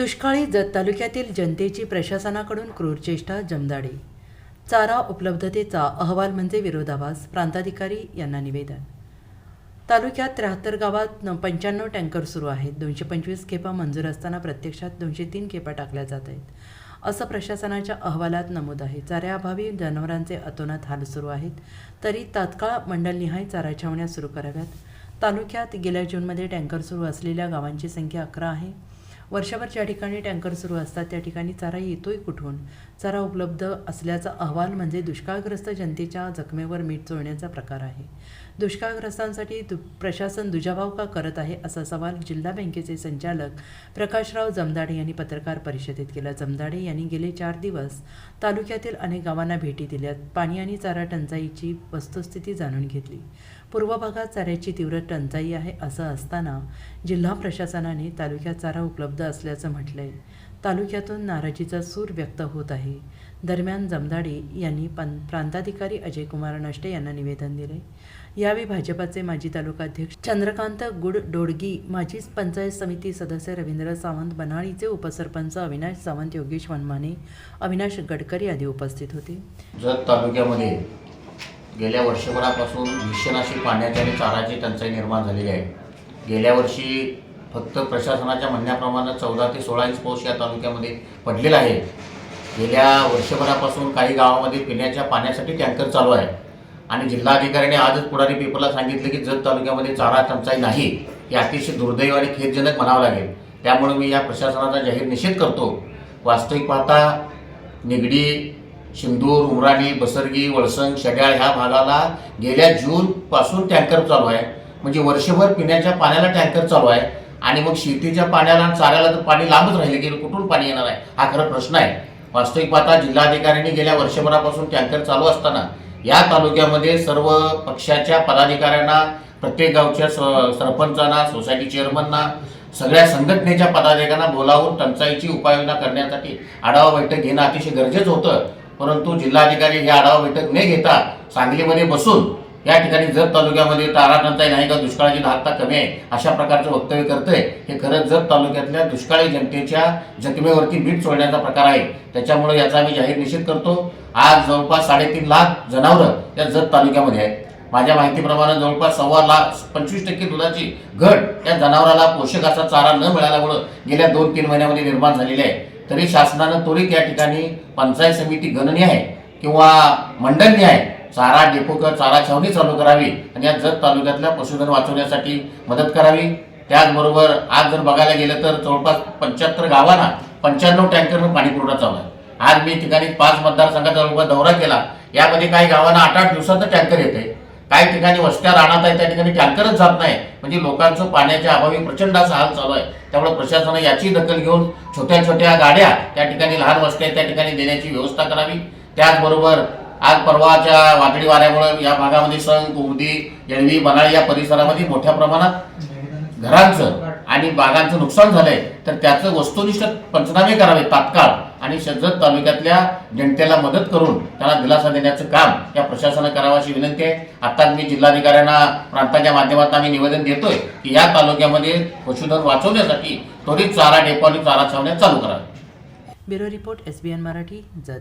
दुष्काळी जत तालुक्यातील जनतेची प्रशासनाकडून क्रूर चेष्टा जमदाडी. चारा उपलब्धतेचा अहवाल म्हणजे विरोधाभास प्रांताधिकारी यांना निवेदन. तालुक्यात त्र्याहत्तर गावात पंच्याण्णव टँकर सुरू आहेत. दोनशे पंचवीस खेपा मंजूर असताना प्रत्यक्षात दोनशे तीन खेपा टाकल्या जात आहेत. असं प्रशासनाच्या अहवालात नमूद आहे. चाऱ्याअभावी जनावरांचे अतोनात हाल सुरू आहेत. तरी तात्काळ मंडलनिहाय चारा छावण्या सुरू कराव्यात. तालुक्यात गेल्या जूनमध्ये टँकर सुरू असलेल्या गावांची संख्या अकरा आहे. वर्षभर ज्या ठिकाणी टँकर सुरू असतात त्या ठिकाणी चारा येतोय कुठून? चारा उपलब्ध असल्याचा अहवाल म्हणजे दुष्काळग्रस्त जनतेच्या जखमेवर मीठ चोळण्याचा प्रकार आहे. दुष्काळग्रस्तांसाठी दु प्रशासन दुजाभाव का करत आहे असा सवाल जिल्हा बँकेचे संचालक प्रकाशराव जमदाडे यांनी पत्रकार परिषदेत केला. जमदाडे यांनी गेले चार दिवस तालुक्यातील अनेक गावांना भेटी दिल्यात. पाणी आणि चारा टंचाईची वस्तुस्थिती जाणून घेतली. पूर्व भागात चाऱ्याची तीव्र टंचाई आहे असं असताना जिल्हा प्रशासनाने तालुक्यात चारा उपलब्ध असल्याचं म्हटलंय. तालुक्यातून नाराजीचा सूर व्यक्त होत आहे. दरम्यान जमदाडे यांनी पं प्रांताधिकारी अजयकुमार नष्टे यांना निवेदन दिले. यावेळी भाजपाचे माजी तालुकाध्यक्ष चंद्रकांत गुड डोडगी माजी पंचायत समिती सदस्य रवींद्र सावंत बनाळीचे उपसरपंच अविनाश सावंत योगेश वनमाने अविनाश गडकरी आदी उपस्थित होते. जत तालुक्यामध्ये गेल्या वर्षभरापासून भीषण अशी पाण्याची आणि चाराची टंचाई निर्माण झालेली आहे. गेल्या वर्षी फक्त प्रशासनाच्या म्हणण्याप्रमाणे चौदा ते सोळा इंच पाऊस या तालुक्यामध्ये पडलेला आहे. गेल्या वर्षभरापासून काही गावामध्ये पिण्याच्या पाण्यासाठी टँकर चालू आहे. आणि जिल्हाधिकाऱ्याने आजच पुढारी पेपरला सांगितलं की जत तालुक्यामध्ये चारा टंचाई नाही हे अतिशय दुर्दैव आणि खेदजनक म्हणावं लागेल. त्यामुळे मी या प्रशासनाचा जाहीर निषेध करतो. वास्तविक पाहता निगडी शिंदूर उमराणी बसरगी वळसंग शड्याळ ह्या भागाला गेल्या जूनपासून टँकर चालू आहे. म्हणजे वर्षभर पिण्याच्या पाण्याला टँकर चालू आहे. आणि मग शेतीच्या पाण्याला आणि चाऱ्याला तर पाणी लांबच राहिले की कुठून पाणी येणार आहे? हा खरा प्रश्न आहे. वास्तविक पाहता जिल्हाधिकाऱ्यांनी गेल्या वर्षभरापासून टँकर चालू असताना या तालुक्यामध्ये सर्व पक्षाच्या पदाधिकाऱ्यांना प्रत्येक गावच्या स- सरपंचांना सोसायटी चेअरमनना सगळ्या संघटनेच्या पदाधिकाऱ्यांना बोलावून टंचाईची उपाययोजना करण्यासाठी आढावा बैठक घेणं अतिशय गरजेचं होतं. परंतु जिल्हाधिकारी हे आढावा बैठक न घेता सांगलीमध्ये बसून या ठिकाणी जत तालुक्यामध्ये तारा टंचाई नाही का दुष्काळाची धाकता कमी आहे अशा प्रकारचं वक्तव्य करतंय. हे खरंच जत तालुक्यातल्या दुष्काळी जनतेच्या जखमेवरती मीठ सोडण्याचा प्रकार आहे. त्याच्यामुळे याचा मी जाहीर निषेध करतो. आज जवळपास साडेतीन लाख जनावरं या जत तालुक्यामध्ये आहेत. माझ्या माहितीप्रमाणे जवळपास सव्वा लाख पंचवीस टक्के दुधाची घट या जनावराला पोषक असा चारा न मिळाल्यामुळं गेल्या दोन तीन महिन्यामध्ये निर्माण झालेली आहे. तरी शासनानं त्वरित या ठिकाणी पंचायत समिती गणनी आहे किंवा मंडळनी आहे. चारा डेपो किंवा चारा छावणी चालू करावी आणि या जत तालुक्यातल्या पशुधन वाचवण्यासाठी मदत करावी. त्याचबरोबर आज जर बघायला गेलं तर जवळपास पंच्याहत्तर गावांना पंच्याण्णव टँकरनं पाणी पुरवठा चालू आहे. आज मी ठिकाणी पाच मतदारसंघाचा दौरा केला. यामध्ये काही गावांना आठ आठ दिवसाचं टँकर येते काही ठिकाणी वस्त्या राहणार आहे त्या ठिकाणी टँकरच जात नाही. म्हणजे लोकांचं पाण्याच्या अभावी प्रचंड असा हाल चालू आहे. त्यामुळे प्रशासनानं याची दखल घेऊन छोट्या छोट्या गाड्या त्या ठिकाणी लहान वस्त्या आहेत त्या ठिकाणी देण्याची व्यवस्था करावी. त्याचबरोबर आज परवाच्या वादळी वाऱ्यामुळे या भागामध्ये सण कुमदी येळवी बनाळी या परिसरामध्ये मोठ्या प्रमाणात घरांचं आणि बागांचं नुकसान झालंय. तर त्याचं वस्तुनिष्ठ पंचनामे करावे तात्काळ. आणि शजत तालुक्यातल्या जनतेला मदत करून त्याला दिलासा देण्याचं काम या प्रशासनानं करावं अशी विनंती आहे. आत्ताच मी जिल्हाधिकाऱ्यांना प्रांताच्या माध्यमातून आम्ही निवेदन देतोय की या तालुक्यामध्ये पशुधन वाचवण्यासाठी त्वरित चारा डेपो आणि चारा छावण्या चालू कराव्या bureau report S B N Marathi Jat.